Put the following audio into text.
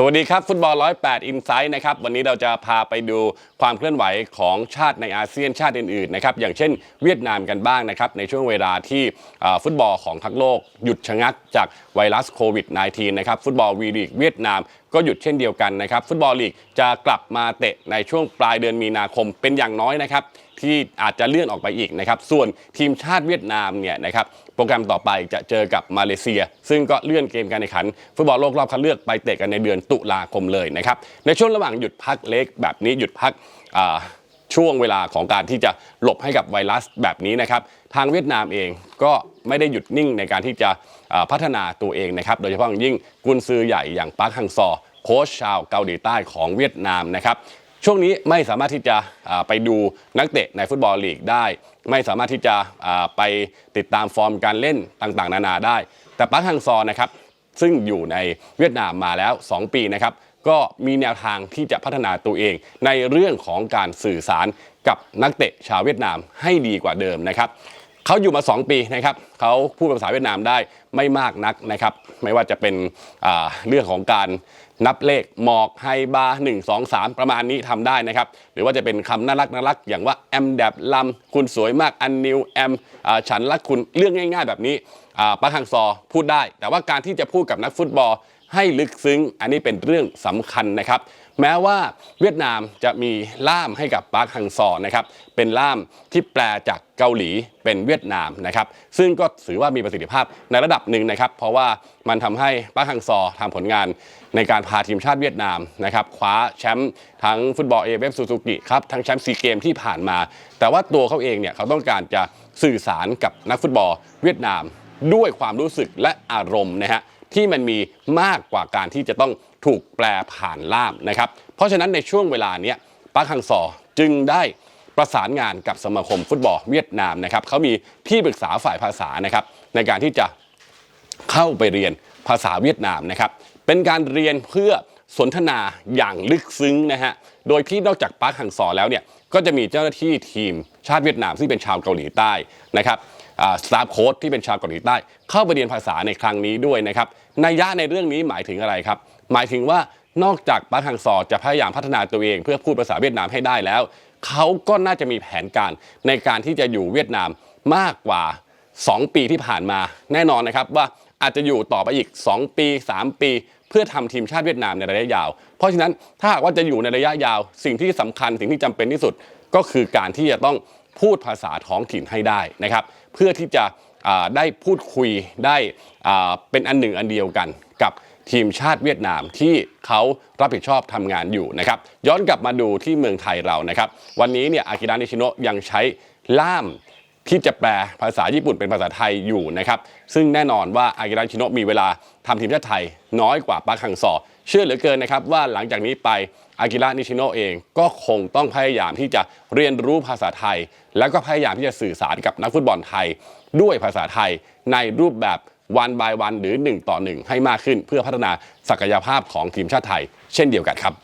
สวัสดีครับ ฟุตบอล 108อินไซต์นะครับ วันนี้เราจะพาไปดูความเคลื่อนไหวของชาติในอาเซียนชาติอื่นๆนะครับอย่างเช่นเวียดนามกันบ้างนะครับในช่วงเวลาที่ฟุตบอลของทั้งโลกหยุดชะงักจากไวรัสโควิด -19 นะครับฟุตบอลวีลีกเวียดนามก็หยุดเช่นเดียวกันนะครับ ฟุตบอลลีกจะกลับมาเตะในช่วงปลายเดือนมีนาคมเป็นอย่างน้อยนะครับ ที่อาจจะเลื่อนออกไปอีกนะครับ ส่วนทีมชาติเวียดนามเนี่ยนะครับโปรแกรมต่อไปจะเจอกับมาเลเซีย ซึ่งก็เลื่อนเกมการแข่งขัน ฟุตบอลโลกรอบคัดเลือกไปเตะกันในเดือนตุลาคมเลยนะครับในช่วงระหว่างหยุดพักเล็กแบบนี้หยุดพัก ช่วงเวลาของการที่จะหลบให้กับไวรัสแบบนี้นะครับ ทางเวียดนามเองก็ไม่ได้หยุดนิ่งในการที่จะพัฒนาตัวเองนะครับ โดยเฉพาะอย่างยิ่งกุนซือใหญ่อย่างปาร์คฮังซอโค้ชชาวเกาหลีใต้ของเวียดนามนะครับช่วงนี้ไม่สามารถที่จะไปดูนักเตะในฟุตบอลลีกได้ ไม่สามารถที่จะไปติดตามฟอร์มการเล่นต่างๆ นานาได้ แต่ปาร์คฮังซอนะครับ ซึ่งอยู่ในเวียดนามมาแล้ว 2 ปีนะครับก็มีแนวทางที่จะพัฒนาตัวเอง ในเรื่องของการสื่อสารกับนักเตะชาวเวียดนามให้ดีกว่าเดิมนะครับเขาอยู่มา 2 ปีนะครับเขาพูดภาษาเวียดนามได้ไม่มากนักนะครับ ไม่ว่าจะเป็นเรื่องของการ นับเลขหมอกไฮบาร์1 2 3ประมาณนี้ทำได้นะครับ หรือว่าจะเป็นคำน่ารักน่ารักอย่างว่าแอมแดบลำคุณสวยมากอันนิวแอมฉันรักคุณเรื่องง่าย ๆ แบบนี้อ่าปาฮังซอพูดได้ แต่ว่าการที่จะพูดกับนักฟุตบอลให้ลึกซึ้ง อันนี้เป็นเรื่องสำคัญนะครับ แม้ว่าเวียดนามจะมีล่ามให้กับปาร์คฮังซอนะครับ เป็นล่ามที่แปลจากเกาหลีเป็นเวียดนามนะครับ ซึ่งก็ถือว่ามีประสิทธิภาพในระดับหนึ่งนะครับ เพราะว่ามันทำให้ปาร์คฮังซอทำผลงานในการพาทีมชาติเวียดนามนะครับคว้าแชมป์ทั้งฟุตบอลเอเวฟซูซูกิครับทั้งแชมป์ซีเกมที่ผ่านมา แต่ว่าตัวเขาเองเนี่ยเขาต้องการจะสื่อสารกับนักฟุตบอลเวียดนาม ด้วยความรู้สึกและอารมณ์นะฮะที่มันมีมากกว่าการที่จะต้องถูกแปลผ่านล่ามนะครับ เพราะฉะนั้นในช่วงเวลาเนี้ยปาร์คฮังซอจึงได้ประสานงานกับสมาคมฟุตบอลเวียดนามนะครับเขามีที่ปรึกษาฝ่ายภาษานะครับในการที่จะ เข้าไปเรียนภาษาเวียดนามนะครับ เป็นการเรียนเพื่อสนทนาอย่างลึกซึ้งนะฮะ โดยที่นอกจากปาร์คฮังซอแล้วเนี่ย ก็จะมีเจ้าหน้าที่ทีมชาติเวียดนามซึ่งเป็นชาวเกาหลีใต้นะครับสตาฟโค้ดที่เป็นชาวเกาหลีใต้ เข้าไปเรียนภาษาในครั้งนี้ด้วยนะครับนัยยะในเรื่องนี้หมายถึงอะไรครับ หมายถึงว่านอกจากปาร์คฮังซอจะพยายามพัฒนาตัวเอง เพื่อพูดภาษาเวียดนามให้ได้แล้ว เขาก็น่าจะมีแผนการในการที่จะอยู่เวียดนามมากกว่า 2 ปีที่ผ่านมาแน่นอนนะครับว่า อาจจะอยู่ต่อไปอีก 2 ปี 3 ปี เพื่อทำทีมชาติเวียดนามในระยะยาว เพราะฉะนั้นถ้าหากว่าจะอยู่ในระยะยาว สิ่งที่สำคัญสิ่งที่จำเป็นที่สุดก็คือการที่จะต้องพูดภาษาท้องถิ่นให้ได้นะครับ เพื่อที่จะได้พูดคุยได้เป็นอันหนึ่งอันเดียวกันกับทีมชาติเวียดนามที่เขารับผิดชอบทำงานอยู่นะครับย้อนกลับมาดูที่เมืองไทยเรานะครับ วันนี้เนี่ยอากิระนิชิโนะยังใช้ล่าม ที่จะแปลภาษาญี่ปุ่นเป็นภาษาไทยอยู่นะครับซึ่งแน่นอนว่าอากิระนิชิโนะมีเวลาทำทีมชาติไทยน้อยกว่าปาร์คฮังซอเชื่อเหลือเกินนะครับว่าหลังจากนี้ไปอากิระนิชิโนะเองก็คงต้องพยายามที่จะเรียนรู้ภาษาไทย แล้วก็พยายามที่จะสื่อสารกับนักฟุตบอลไทย ด้วยภาษาไทยในรูปแบบวันบายวันหรือ 1 ต่อ 1 ให้มากขึ้น เพื่อพัฒนาศักยภาพของทีมชาติไทย เช่นเดียวกันครับ